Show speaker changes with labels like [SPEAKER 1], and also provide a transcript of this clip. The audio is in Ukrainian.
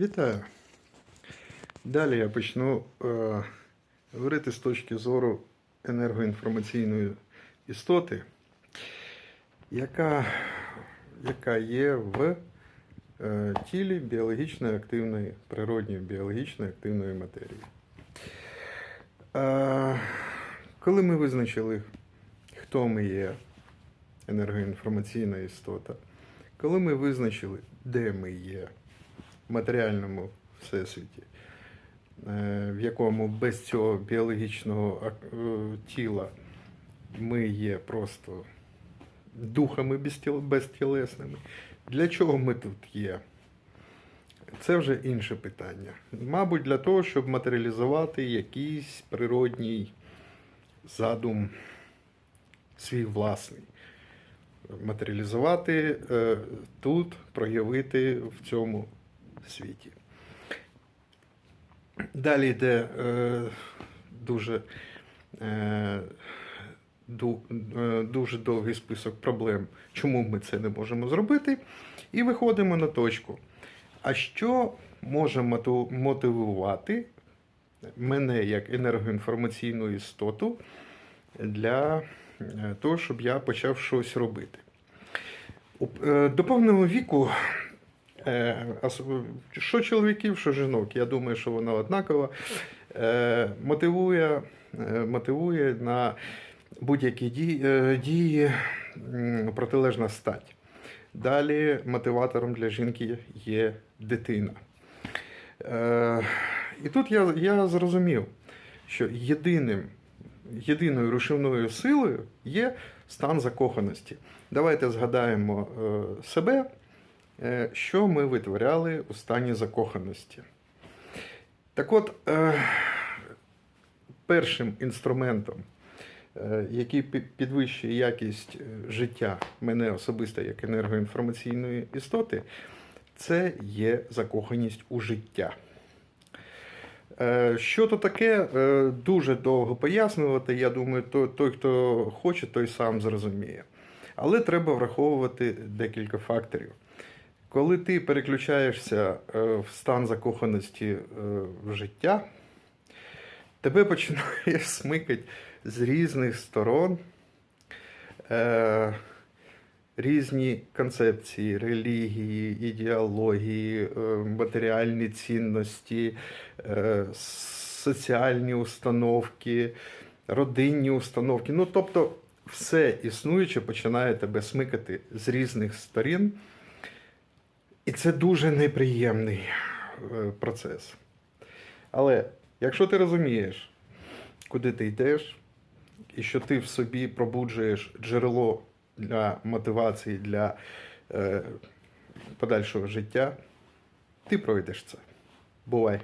[SPEAKER 1] Вітаю. Далі я почну е, говорити з точки зору енергоінформаційної істоти, яка, яка є в е, тілі біологічно активної, природньої біологічно активної матерії. Е, коли ми визначили, хто ми є, енергоінформаційна істота, коли ми визначили, де ми є матеріальному всесвіті, е, в якому без цього біологічного е, тіла ми є просто духами безтілесними. Для чого ми тут є? Це вже інше питання. Мабуть, для того, щоб матеріалізувати якийсь природній задум свій власний. Матеріалізувати е, тут, проявити в цьому світі. Далі йде е, дуже, е, е, дуже довгий список проблем, чому ми це не можемо зробити. І виходимо на точку. А що може мотивувати мене як енергоінформаційну істоту для е, того, щоб я почав щось робити? Е, До повного віку, що чоловіків, що жінок, я думаю, що воно однаково, е, мотивує, е, мотивує на будь-які дії, е, протилежна стать. Далі мотиватором для жінки є дитина. Е, І тут я, я зрозумів, що єдиним, єдиною рушівною силою є стан закоханості. Давайте згадаємо е, себе, е, що ми витворяли у стані закоханості. Так от, е, першим інструментом, е, який підвищує якість е, життя мене особисто як енергоінформаційної істоти, це є закоханість у життя. Е, Що то таке, е, дуже довго пояснювати. Я думаю, то- той, хто хоче, той сам зрозуміє. Але треба враховувати декілька факторів. Коли ти переключаєшся е, в стан закоханості е, в життя, тебе починає смикати з різних сторон е, різні концепції, релігії, ідеології, матеріальні цінності, соціальні установки, родинні установки. Ну, тобто, все існуюче починає тебе смикати з різних сторін. І це дуже неприємний е, процес. Але якщо ти розумієш, куди ти йдеш, і що ти в собі пробуджуєш джерело для мотивації, для е, подальшого життя, ти пройдеш це. Бувай!